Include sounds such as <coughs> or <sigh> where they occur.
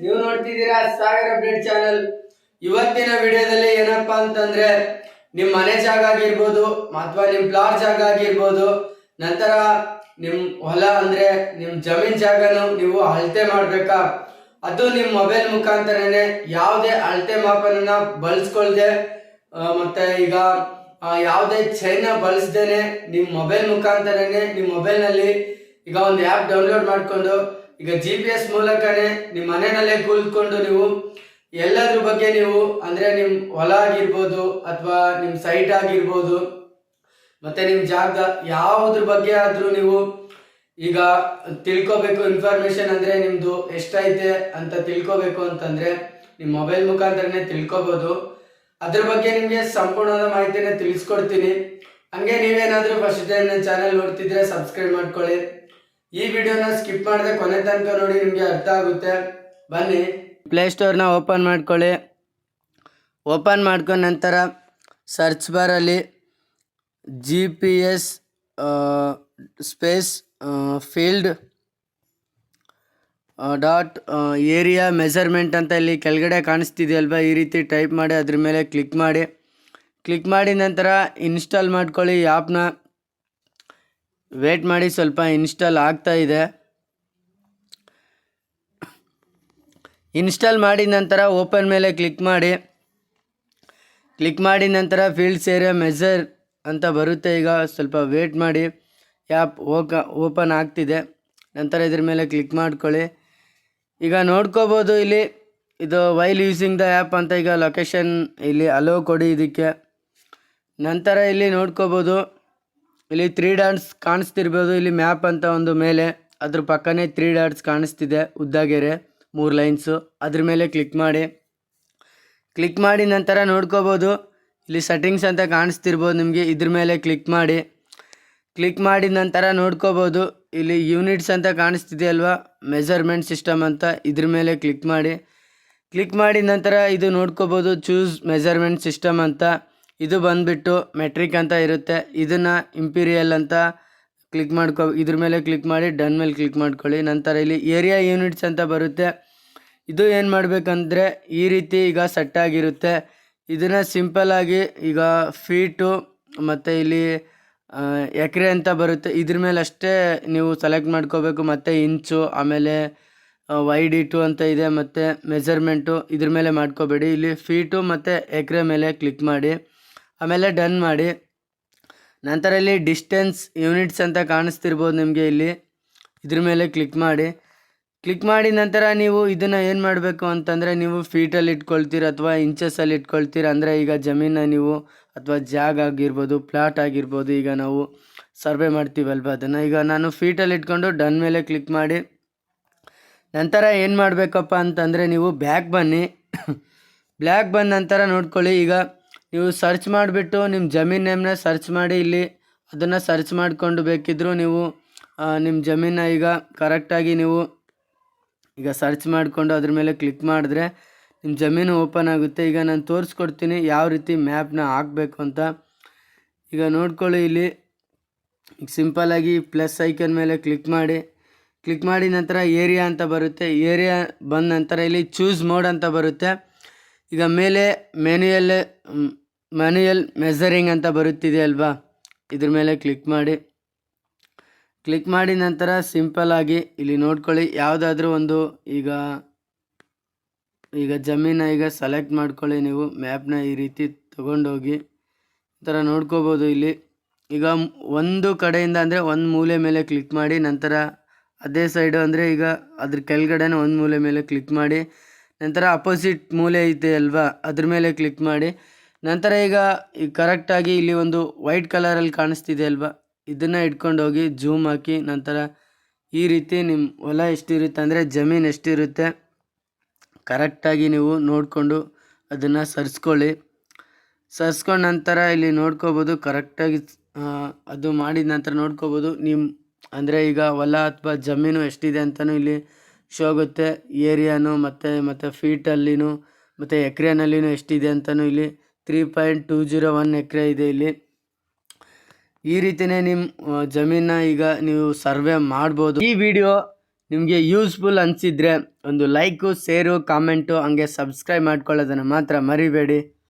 ನೀವು ನೋಡ್ತಿದ್ದೀರಾ Sagar update channel ಇವತ್ತಿನ ವಿಡಿಯೋದಲ್ಲಿ ಏನಪ್ಪಾ ಅಂತಂದ್ರೆ, ನಿಮ್ ಮನೆ ಜಾಗ ಆಗಿರ್ಬೋದು, ಅಥವಾ ನಿಮ್ ಪ್ಲಾಟ್ ಜಾಗ ಆಗಿರ್ಬೋದು, ನಂತರ ನಿಮ್ ಹೊಲ ಅಂದ್ರೆ ನಿಮ್ ಜಮೀನ್ ಜಾಗನು ನೀವು ಅಳತೆ ಮಾಡ್ಬೇಕಾ? ಅದು ನಿಮ್ ಮೊಬೈಲ್ ಮುಖಾಂತರನೇ ಯಾವುದೇ ಅಳತೆ ಮಾಪನ ಬಳಸ್ಕೊಳ್ದೆ ಮತ್ತೆ ಈಗ ಯಾವುದೇ ಚೈನ ಬಳಸ್ದೇನೆ ನಿಮ್ ಮೊಬೈಲ್ ಮುಖಾಂತರನೇ ನಿಮ್ ಮೊಬೈಲ್ನಲ್ಲಿ ಈಗ ಒಂದು ಆ್ಯಪ್ ಡೌನ್ಲೋಡ್ ಮಾಡ್ಕೊಂಡು ಈಗ ಜಿ ಪಿ ಎಸ್ ಮೂಲಕನೇ ನಿಮ್ಮ ಮನೆಯಲ್ಲೇ ಕೂತ್ಕೊಂಡು ನೀವು ಎಲ್ಲದ್ರ ಬಗ್ಗೆ ನೀವು ಅಂದ್ರೆ ನಿಮ್ಮ ಹೊಲ ಆಗಿರ್ಬೋದು ಅಥವಾ ನಿಮ್ಮ ಸೈಟ್ ಆಗಿರ್ಬೋದು, ಮತ್ತೆ ನಿಮ್ಮ ಜಾಗ ಯಾವುದ್ರ ಬಗ್ಗೆ ಆದ್ರೂ ನೀವು ಈಗ ತಿಳ್ಕೊಬೇಕು ಇನ್ಫಾರ್ಮೇಶನ್ ಅಂದ್ರೆ ನಿಮ್ಮದು ಎಷ್ಟೈತೆ ಅಂತ ತಿಳ್ಕೊಬೇಕು ಅಂತಂದ್ರೆ ನಿಮ್ಮ ಮೊಬೈಲ್ ಮುಖಾಂತರನೇ ತಿಳ್ಕೊಬೋದು. ಅದ್ರ ಬಗ್ಗೆ ನಿಮಗೆ ಸಂಪೂರ್ಣವಾದ ಮಾಹಿತಿನ ತಿಳಿಸ್ಕೊಡ್ತೀನಿ. ಹಂಗೆ ನೀವೇನಾದರೂ ಫಸ್ಟ್ ಟೈಮ್ ನನ್ನ ಚಾನೆಲ್ ನೋಡ್ತಿದ್ರೆ ಸಬ್ಸ್ಕ್ರೈಬ್ ಮಾಡ್ಕೊಳ್ಳಿ. ಈ ವಿಡಿಯೋನ ಸ್ಕಿಪ್ ಮಾಡದೆ ಕೊನೆ ತನಕ ನೋಡಿ, ನಿಮಗೆ ಅರ್ಥ ಆಗುತ್ತೆ. ಬನ್ನಿ. ಪ್ಲೇಸ್ಟೋರ್ನ ಓಪನ್ ಮಾಡ್ಕೊಳ್ಳಿ. ಓಪನ್ ಮಾಡ್ಕೊಂಡ ನಂತರ search ಬಾರಲ್ಲಿ G P S space field dot area measurement ಅಂತ ಇಲ್ಲಿ ಕೆಳಗಡೆ ಕಾಣಿಸ್ತಿದೆಯಲ್ವ? ಈ ರೀತಿ ಟೈಪ್ ಮಾಡಿ ಅದ್ರ ಮೇಲೆ ಕ್ಲಿಕ್ ಮಾಡಿ. ಕ್ಲಿಕ್ ಮಾಡಿದ ನಂತರ ಇನ್ಸ್ಟಾಲ್ ಮಾಡ್ಕೊಳ್ಳಿ ಆ್ಯಪ್ನ ವೇಟ್ ಮಾಡಿ ಸ್ವಲ್ಪ ಇನ್ಸ್ಟಾಲ್ ಆಗ್ತಾ ಇದೆ. ಇನ್ಸ್ಟಾಲ್ ಮಾಡಿದ ನಂತರ ಓಪನ್ ಮೇಲೆ ಕ್ಲಿಕ್ ಮಾಡಿ. ಕ್ಲಿಕ್ ಮಾಡಿದ ನಂತರ ಫೀಲ್ಡ್ಸ್ ಏರಿಯಾ ಮೆಜರ್ ಅಂತ ಬರುತ್ತೆ ಈಗ. ಸ್ವಲ್ಪ ವೇಟ್ ಮಾಡಿ. ಆ್ಯಪ್ ಓಕ ಓಪನ್ ಆಗ್ತಿದೆ. ನಂತರ ಇದ್ರ ಮೇಲೆ ಕ್ಲಿಕ್ ಮಾಡ್ಕೊಳ್ಳಿ. ಈಗ ನೋಡ್ಕೋಬೋದು ಇಲ್ಲಿ. ಇದು ವೈಲ್ ಯೂಸಿಂಗ್ ದ ಆ್ಯಪ್ ಅಂತ ಈಗ ಲೊಕೇಶನ್ ಇಲ್ಲಿ ಅಲೋ ಕೊಡಿ ಇದಕ್ಕೆ. ನಂತರ ಇಲ್ಲಿ ನೋಡ್ಕೋಬೋದು. ಇಲ್ಲಿ ತ್ರೀ ಡಾಟ್ಸ್ ಕಾಣಿಸ್ತಿರ್ಬೋದು, ಇಲ್ಲಿ ಮ್ಯಾಪ್ ಅಂತ ಒಂದು ಮೇಲೆ. ಅದ್ರ ಪಕ್ಕನೇ ತ್ರೀ ಡಾಟ್ಸ್ ಕಾಣಿಸ್ತಿದೆ, ಉದ್ದಾಗೆರೆ, ಮೂರು ಲೈನ್ಸು ಅದ್ರ ಮೇಲೆ ಕ್ಲಿಕ್ ಮಾಡಿ. ಕ್ಲಿಕ್ ಮಾಡಿ ನಂತರ ನೋಡ್ಕೋಬೋದು. ಇಲ್ಲಿ ಸೆಟ್ಟಿಂಗ್ಸ್ ಅಂತ ಕಾಣಿಸ್ತಿರ್ಬೋದು ನಿಮಗೆ, ಇದ್ರ ಮೇಲೆ ಕ್ಲಿಕ್ ಮಾಡಿ. ಕ್ಲಿಕ್ ಮಾಡಿದ ನಂತರ ನೋಡ್ಕೋಬೋದು. ಇಲ್ಲಿ ಯೂನಿಟ್ಸ್ ಅಂತ ಕಾಣಿಸ್ತಿದೆ ಅಲ್ವಾ? ಮೆಜರ್ಮೆಂಟ್ ಸಿಸ್ಟಮ್ ಅಂತ, ಇದ್ರ ಮೇಲೆ ಕ್ಲಿಕ್ ಮಾಡಿ. ಕ್ಲಿಕ್ ಮಾಡಿದ ನಂತರ ಇದು ನೋಡ್ಕೋಬೋದು ಚೂಸ್ ಮೆಜರ್ಮೆಂಟ್ ಸಿಸ್ಟಮ್ ಅಂತ. ಇದು ಬಂದ್ಬಿಟ್ಟು ಮೆಟ್ರಿಕ್ ಅಂತ ಇರುತ್ತೆ. ಇದನ್ನು ಇಂಪೀರಿಯಲ್ ಅಂತ ಕ್ಲಿಕ್ ಮಾಡ್ಕೊ, ಇದ್ರ ಮೇಲೆ ಕ್ಲಿಕ್ ಮಾಡಿ ಡನ್ ಮೇಲೆ ಕ್ಲಿಕ್ ಮಾಡ್ಕೊಳ್ಳಿ. ನಂತರ ಇಲ್ಲಿ ಏರಿಯಾ ಯೂನಿಟ್ಸ್ ಅಂತ ಬರುತ್ತೆ. ಇದು ಏನು ಮಾಡಬೇಕಂದ್ರೆ ಈ ರೀತಿ ಈಗ ಸೆಟ್ ಆಗಿರುತ್ತೆ. ಇದನ್ನು ಸಿಂಪಲ್ಲಾಗಿ ಈಗ ಫೀಟು ಮತ್ತು ಇಲ್ಲಿ ಎಕರೆ ಅಂತ ಬರುತ್ತೆ. ಇದ್ರ ಮೇಲೆ ಅಷ್ಟೇ ನೀವು ಸೆಲೆಕ್ಟ್ ಮಾಡ್ಕೋಬೇಕು. ಮತ್ತು ಇಂಚು ಆಮೇಲೆ ವೈಡ್ ಇಟು ಅಂತ ಇದೆ. ಮತ್ತು ಮೆಜರ್ಮೆಂಟು ಇದ್ರ ಮೇಲೆ ಮಾಡ್ಕೋಬೇಡಿ. ಇಲ್ಲಿ ಫೀಟು ಮತ್ತು ಎಕರೆ ಮೇಲೆ ಕ್ಲಿಕ್ ಮಾಡಿ. ಆಮೇಲೆ ಡನ್ ಮಾಡಿ. ನಂತರ ಇಲ್ಲಿ ಡಿಸ್ಟೆನ್ಸ್ ಯೂನಿಟ್ಸ್ ಅಂತ ಕಾಣಿಸ್ತಿರ್ಬೋದು ನಿಮಗೆ ಇಲ್ಲಿ. ಇದ್ರ ಮೇಲೆ ಕ್ಲಿಕ್ ಮಾಡಿ. ಕ್ಲಿಕ್ ಮಾಡಿ ನಂತರ ನೀವು ಇದನ್ನು ಏನು ಮಾಡಬೇಕು ಅಂತಂದರೆ ನೀವು ಫೀಟಲ್ಲಿ ಇಟ್ಕೊಳ್ತೀರ ಅಥವಾ ಇಂಚಸಲ್ಲಿ ಇಟ್ಕೊಳ್ತೀರ ಅಂದರೆ ಈಗ ಜಮೀನ ನೀವು ಅಥವಾ ಜಾಗ ಆಗಿರ್ಬೋದು ಪ್ಲಾಟ್ ಆಗಿರ್ಬೋದು ಈಗ ನಾವು ಸರ್ವೆ ಮಾಡ್ತೀವಲ್ವ ಅದನ್ನು. ಈಗ ನಾನು ಫೀಟಲ್ಲಿ ಇಟ್ಕೊಂಡು ಡನ್ ಮೇಲೆ ಕ್ಲಿಕ್ ಮಾಡಿ. ನಂತರ ಏನು ಮಾಡಬೇಕಪ್ಪ ಅಂತಂದರೆ ನೀವು ಬ್ಯಾಕ್ ಬನ್ನಿ. <coughs> ಬ್ಲ್ಯಾಕ್ ಬಂದ ನಂತರ ನೋಡ್ಕೊಳ್ಳಿ. ಈಗ ನೀವು ಸರ್ಚ್ ಮಾಡಿಬಿಟ್ಟು ನಿಮ್ಮ ಜಮೀನ್ ನೇಮ್ನ ಸರ್ಚ್ ಮಾಡಿ ಇಲ್ಲಿ ಅದನ್ನು ಸರ್ಚ್ ಮಾಡಿಕೊಂಡು ಬೇಕಿದ್ದರೂ ನೀವು ನಿಮ್ಮ ಜಮೀನ ಈಗ ಕರೆಕ್ಟಾಗಿ ನೀವು ಈಗ ಸರ್ಚ್ ಮಾಡಿಕೊಂಡು ಅದ್ರ ಮೇಲೆ ಕ್ಲಿಕ್ ಮಾಡಿದ್ರೆ ನಿಮ್ಮ ಜಮೀನು ಓಪನ್ ಆಗುತ್ತೆ. ಈಗ ನಾನು ತೋರಿಸ್ಕೊಡ್ತೀನಿ ಯಾವ ರೀತಿ ಮ್ಯಾಪ್ನ ಹಾಕಬೇಕು ಅಂತ. ಈಗ ನೋಡ್ಕೊಳ್ಳಿ ಇಲ್ಲಿ ಈಗ ಸಿಂಪಲ್ಲಾಗಿ ಪ್ಲಸ್ ಐಕನ್ ಮೇಲೆ ಕ್ಲಿಕ್ ಮಾಡಿ ಕ್ಲಿಕ್ ಮಾಡಿ ನಂತರ ಏರಿಯಾ ಅಂತ ಬರುತ್ತೆ. ಏರಿಯಾ ಬಂದ ನಂತರ ಇಲ್ಲಿ ಚೂಸ್ ಮೋಡ್ ಅಂತ ಬರುತ್ತೆ. ಈಗ ಮೇಲೆ ಮೆನ್ಯುಯಲ್ ಮ್ಯಾನ್ಯುಯಲ್ ಮೆಸರಿಂಗ್ ಅಂತ ಬರುತ್ತಿದೆ ಅಲ್ವಾ? ಇದ್ರ ಮೇಲೆ ಕ್ಲಿಕ್ ಮಾಡಿ. ಕ್ಲಿಕ್ ಮಾಡಿ ನಂತರ ಸಿಂಪಲ್ ಆಗಿ ಇಲ್ಲಿ ನೋಡ್ಕೊಳ್ಳಿ. ಯಾವುದಾದ್ರೂ ಒಂದು ಈಗ ಈಗ ಜಮೀನ ಈಗ ಸೆಲೆಕ್ಟ್ ಮಾಡ್ಕೊಳ್ಳಿ ನೀವು. ಮ್ಯಾಪ್ನ ಈ ರೀತಿ ತೊಗೊಂಡೋಗಿ. ಈ ಥರ ನೋಡ್ಕೋಬೋದು ಇಲ್ಲಿ. ಈಗ ಒಂದು ಕಡೆಯಿಂದ ಅಂದರೆ ಒಂದು ಮೂಲೆ ಮೇಲೆ ಕ್ಲಿಕ್ ಮಾಡಿ. ನಂತರ ಅದೇ ಸೈಡು ಅಂದರೆ ಈಗ ಅದ್ರ ಕೆಳಗಡೆನೇ ಒಂದು ಮೂಲೆ ಮೇಲೆ ಕ್ಲಿಕ್ ಮಾಡಿ. ನಂತರ ಅಪೋಸಿಟ್ ಮೂಲೆ ಇದೆ ಅಲ್ವಾ? ಅದ್ರ ಮೇಲೆ ಕ್ಲಿಕ್ ಮಾಡಿ. ನಂತರ ಈಗ ಕರೆಕ್ಟಾಗಿ ಇಲ್ಲಿ ಒಂದು ವೈಟ್ ಕಲರಲ್ಲಿ ಕಾಣಿಸ್ತಿದೆ ಅಲ್ವಾ? ಇದನ್ನು ಇಟ್ಕೊಂಡು ಹೋಗಿ ಜೂಮ್ ಹಾಕಿ, ನಂತರ ಈ ರೀತಿ ನಿಮ್ಮ ಹೊಲ ಎಷ್ಟಿರುತ್ತೆ ಅಂದರೆ ಜಮೀನು ಎಷ್ಟಿರುತ್ತೆ ಕರೆಕ್ಟಾಗಿ ನೀವು ನೋಡಿಕೊಂಡು ಅದನ್ನು ಸರಿಸ್ಕೊಳ್ಳಿ. ಸರಿಸ್ಕೊಂಡ ನಂತರ ಇಲ್ಲಿ ನೋಡ್ಕೋಬೋದು ಕರೆಕ್ಟಾಗಿ ಅದು ಮಾಡಿದ ನಂತರ ನೋಡ್ಕೋಬೋದು ನಿಮ್ಮ ಅಂದರೆ ಈಗ ಹೊಲ ಅಥವಾ ಜಮೀನು ಎಷ್ಟಿದೆ ಅಂತಲೂ ಇಲ್ಲಿ ಶೋ ಆಗುತ್ತೆ. ಏರಿಯಾನು ಮತ್ತು ಮತ್ತು ಫೀಟಲ್ಲಿನೂ ಮತ್ತು ಎಕ್ರೆನಲ್ಲಿನೂ ಎಷ್ಟಿದೆ ಅಂತಲೂ ಇಲ್ಲಿ three point two zero one ಎಕರೆ ಇದೆ ಇಲ್ಲಿ. ಈ ರೀತಿಯೇ ನಿಮ್ಮ ಜಮೀನ ಈಗ ನೀವು ಸರ್ವೆ ಮಾಡ್ಬೋದು. ಈ ವಿಡಿಯೋ ನಿಮಗೆ ಯೂಸ್ಫುಲ್ ಅನಿಸಿದರೆ ಒಂದು ಲೈಕು ಶೇರು ಕಾಮೆಂಟು ಹಂಗೆ ಸಬ್ಸ್ಕ್ರೈಬ್ ಮಾಡ್ಕೊಳ್ಳೋದನ್ನು ಮಾತ್ರ ಮರಿಬೇಡಿ.